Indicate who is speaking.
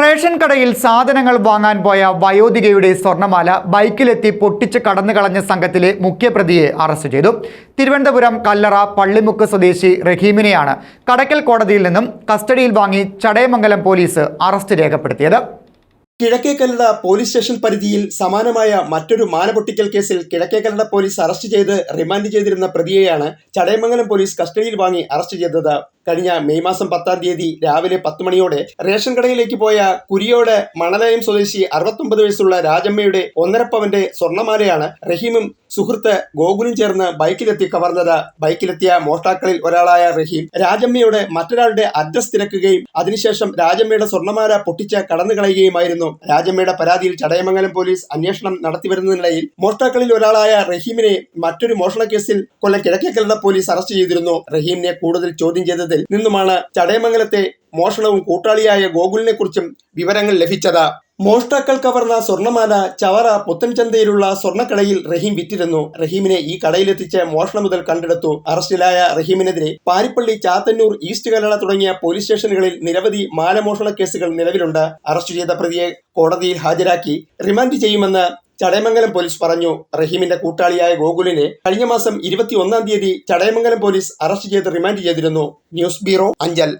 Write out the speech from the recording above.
Speaker 1: Ration കടയിൽ സാധനങ്ങൾ വാങ്ങാൻ പോയ വയോധികയുടെ സ്വർണമാല ബൈക്കിലെത്തി പൊട്ടിച്ച് കടന്നു കളഞ്ഞ സംഘത്തിലെ മുഖ്യപ്രതിയെ അറസ്റ്റ് ചെയ്തു. തിരുവനന്തപുരം കല്ലറ പള്ളിമുക്ക് സ്വദേശി റഹീമിനെയാണ് കടക്കൽ കോടതിയിൽ നിന്നും കസ്റ്റഡിയിൽ വാങ്ങി ചടയമംഗലം പോലീസ് അറസ്റ്റ് രേഖപ്പെടുത്തിയത്.
Speaker 2: കിഴക്കേ കല്ലട പോലീസ് സ്റ്റേഷൻ പരിധിയിൽ സമാനമായ മറ്റൊരു മാനപൊട്ടിക്കൽ കേസിൽ കിഴക്കേ കല്ലട പോലീസ് അറസ്റ്റ് ചെയ്ത് റിമാൻഡ് ചെയ്തിരുന്ന പ്രതിയെയാണ് ചടയമംഗലം പോലീസ് കസ്റ്റഡിയിൽ വാങ്ങി അറസ്റ്റ് ചെയ്തത്. കഴിഞ്ഞ മെയ് മാസം പത്താം തീയതി രാവിലെ പത്ത് മണിയോടെ റേഷൻ കടയിലേക്ക് പോയ കുരിയോട് മണലയം സ്വദേശി അറുപത്തൊമ്പത് വയസ്സുള്ള രാജമ്മയുടെ ഒന്നരപ്പവന്റെ സ്വർണമാലയാണ് റഹീമും സുഹൃത്ത് ഗോകുലും ചേർന്ന് ബൈക്കിലെത്തി കവർന്നത്. ബൈക്കിലെത്തിയ മോഷ്ടാക്കളിൽ ഒരാളായ റഹീം രാജമ്മയുടെ മറ്റൊരാളുടെ അഡ്രസ് തിരക്കുകയും അതിനുശേഷം രാജമ്മയുടെ സ്വർണമാല പൊട്ടിച്ച് കടന്നു കളയുകയുമായിരുന്നു. രാജമ്മയുടെ പരാതിയിൽ ചടയമംഗലം പോലീസ് അന്വേഷണം നടത്തിവരുന്നതിനിടയിൽ മോഷ്ടാക്കളിൽ ഒരാളായ റഹീമിനെ മറ്റൊരു മോഷണ കേസിൽ കൊല്ലം കിഴക്കേക്കലത പോലീസ് അറസ്റ്റ് ചെയ്തിരുന്നു. റഹീമിനെ കൂടുതൽ ചോദ്യം ചെയ്തതിൽ നിന്നുമാണ് ചടയമംഗലത്തെ മോഷണവും കൂട്ടാളിയായ ഗോകുലിനെ കുറിച്ചും വിവരങ്ങൾ ലഭിച്ചത്. മോഷ്ടാക്കൾ കവർന്ന സ്വർണമാല ചവറ പുത്തൻചന്തയിലുള്ള സ്വർണക്കടയിൽ റഹീം വിറ്റിരുന്നു. റഹീമിനെ ഈ കടയിലെത്തിച്ച് മോഷണം മുതൽ കണ്ടെടുത്തു. അറസ്റ്റിലായ റഹീമിനെതിരെ പാരിപ്പള്ളി ചാത്തന്നൂർ ഈസ്റ്റ് കല്ലട തുടങ്ങിയ പോലീസ് സ്റ്റേഷനുകളിൽ നിരവധി മാലമോഷണ കേസുകൾ നിലവിലുണ്ട്. അറസ്റ്റ് ചെയ്ത പ്രതിയെ കോടതിയിൽ ഹാജരാക്കി റിമാൻഡ് ചെയ്യുമെന്ന് ചടയമംഗലം പോലീസ് പറഞ്ഞു റഹീമിന്റെ കൂട്ടാളിയായ ഗോകുലിനെ കഴിഞ്ഞ മാസം ഇരുപത്തി ഒന്നാം തീയതി ചടയമംഗലം പോലീസ് അറസ്റ്റ് ചെയ്ത് റിമാൻഡ് ചെയ്തിരുന്നു. News bureau Anchal.